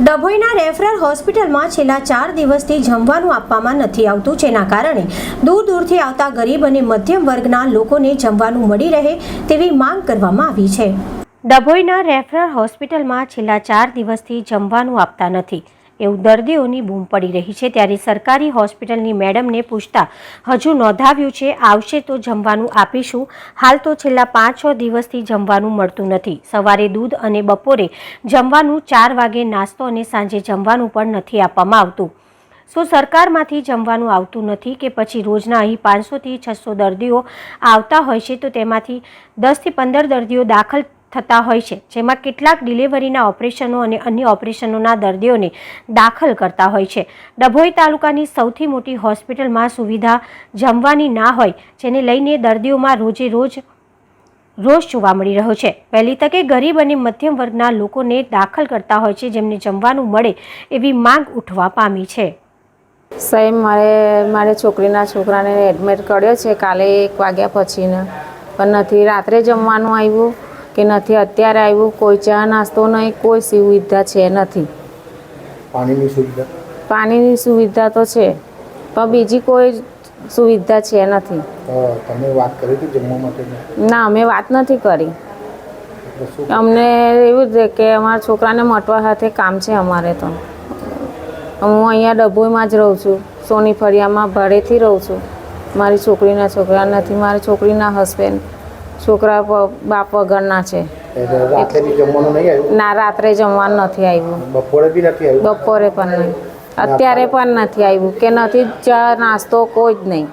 ડભોઈના referral હોસ્પિટલમાં છેલ્લા ચાર દિવસથી જમવાનું આપવામાં નથી આવતું, જેના કારણે દૂર દૂરથી આવતા ગરીબ અને મધ્યમ વર્ગના લોકોને જમવાનું મળી રહે તેવી માંગ કરવામાં આવી છે. ડભોઈના રેફરલ હોસ્પિટલમાં છેલ્લા ચાર દિવસથી જમવાનું આપતા નથી. એવું દર્દીઓની બૂમ પડી રહી છે. ત્યારે સરકારી હોસ્પિટલની મેડમને પૂછતા, હજુ નોંધાવ્યું છે, આવશે તો જમવાનું આપીશું. હાલ તો છેલ્લા પાંચ છ દિવસથી જમવાનું મળતું નથી. સવારે દૂધ અને બપોરે જમવાનું ચાર વાગે નાસ્તો અને સાંજે જમવાનું પણ નથી આપવામાં આવતું. શું સરકારમાંથી જમવાનું આવતું નથી કે પછી રોજના અહીં પાંચસોથી છસો દર્દીઓ આવતા હોય છે? તો તેમાંથી દસથી પંદર દર્દીઓ દાખલ થતા હોય છે, જેમાં કેટલાક ડિલિવરીના ઓપરેશનો અને અન્ય ઓપરેશનોના દર્દીઓને દાખલ કરતા હોય છે. ડભોઈ તાલુકાની સૌથી મોટી હોસ્પિટલમાં સુવિધા જમવાની ના હોય, જેને લઈને દર્દીઓમાં રોજે રોજ રોષ જોવા મળી રહ્યો છે. પહેલી તકે ગરીબ અને મધ્યમ વર્ગના લોકોને દાખલ કરતા હોય છે, જેમને જમવાનું મળે એવી માંગ ઉઠવા પામી છે. સાહેબ, મારે મારે છોકરીના છોકરાને એડમિટ કર્યો છે, કાલે એક વાગ્યા પછીના, પણ નથી. રાત્રે જમવાનું આવ્યું. કે નથી અત્યારે આવ્યું કોઈ ચા નાસ્તો નહીં કોઈ સુવિધા છે નથી. પાણીની સુવિધા? પાણીની સુવિધા તો છે પણ બીજી કોઈ સુવિધા છે નથી. તમે વાત કરી હતી જમવા માટે ના અમે વાત નથી કરી. અમને એવું જ કે અમારા છોકરાને મટવા સાથે કામ છે અમારે તો. હું અહીંયા ડભોઈમાં જ રહું છું સોની ફળિયામાં ભાડેથી રહું છું. મારી છોકરીના છોકરા નથી મારી છોકરીના હસબન્ડ છોકરા બાપ વગરના છે. ના રાત્રે જમવાનું નથી આવ્યું. બપોરે બી નથી આવ્યું? બપોરે પણ નહીં. અત્યારે પણ નથી આવ્યું કે નથી ચા નાસ્તો કોઈ જ નહીં.